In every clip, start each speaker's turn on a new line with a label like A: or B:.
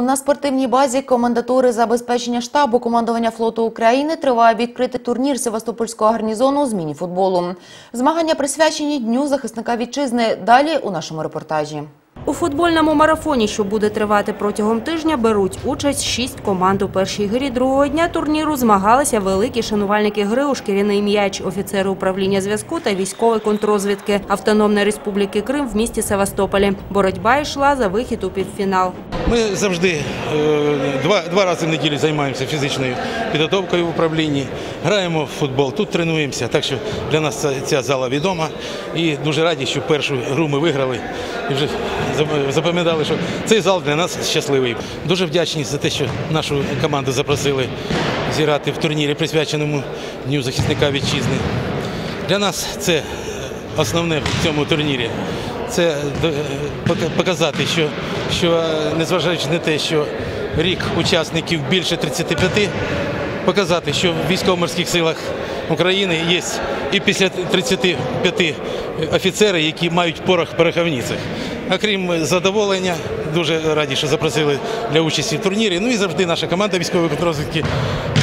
A: На спортивній базі комендатури забезпечення штабу командування флоту України триває відкритий турнір Севастопольського гарнізону з міні-футболу. Змагання присвячені Дню захисника вітчизни. Далі у нашому репортажі.
B: У футбольному марафоні, що буде тривати протягом тижня, беруть участь шість команд. У першій грі другого дня турніру змагалися великі шанувальники гри у шкіряний м'яч, офіцери управління зв'язку та військової контрозвідки Автономної Республіки Крим в місті Севастополі. Боротьба йшла за вихід у півфінал.
C: Ми завжди е, два, два рази в неділю займаємося фізичною підготовкою в управлінні, граємо в футбол, тут тренуємося. Так що для нас ця, зала відома і дуже раді, що першу гру ми виграли і вже запам'ятали, що цей зал для нас щасливий. Дуже вдячні за те, що нашу команду запросили зіграти в турнірі, присвяченому Дню захисника вітчизни. Для нас це основне в цьому турнірі. Це е, показати, що, що е, незважаючи на те, що рік учасників більше 35, показати, що в військово-морських силах України є і після 35 офіцери, які мають порох в пороховницях. А крім задоволення, дуже раді, що запросили для участі в турнірі. Ну і завжди наша команда військової контррозвідки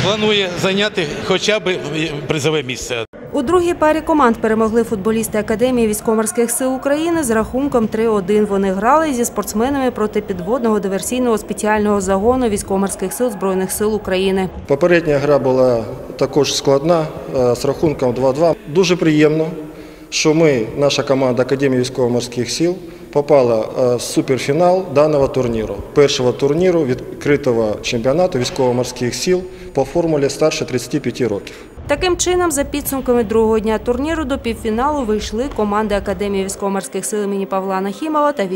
C: планує зайняти хоча б призове місце.
B: У другій парі команд перемогли футболісти Академії військово-морських сил України з рахунком 3-1. Вони грали зі спортсменами проти підводного диверсійного спеціального загону військово-морських сил Збройних сил України.
D: Попередня гра була також складна е, з рахунком 2-2. Дуже приємно, що ми, наша команда Академії військово-морських сил, попала е, в суперфінал даного турніру, першого турніру відкритого чемпіонату військово-морських сил по формулі старше 35 років.
B: Таким чином, за підсумками другого дня турніру до півфіналу вийшли команди Академії військово-морських сил імені Павла Нахімова та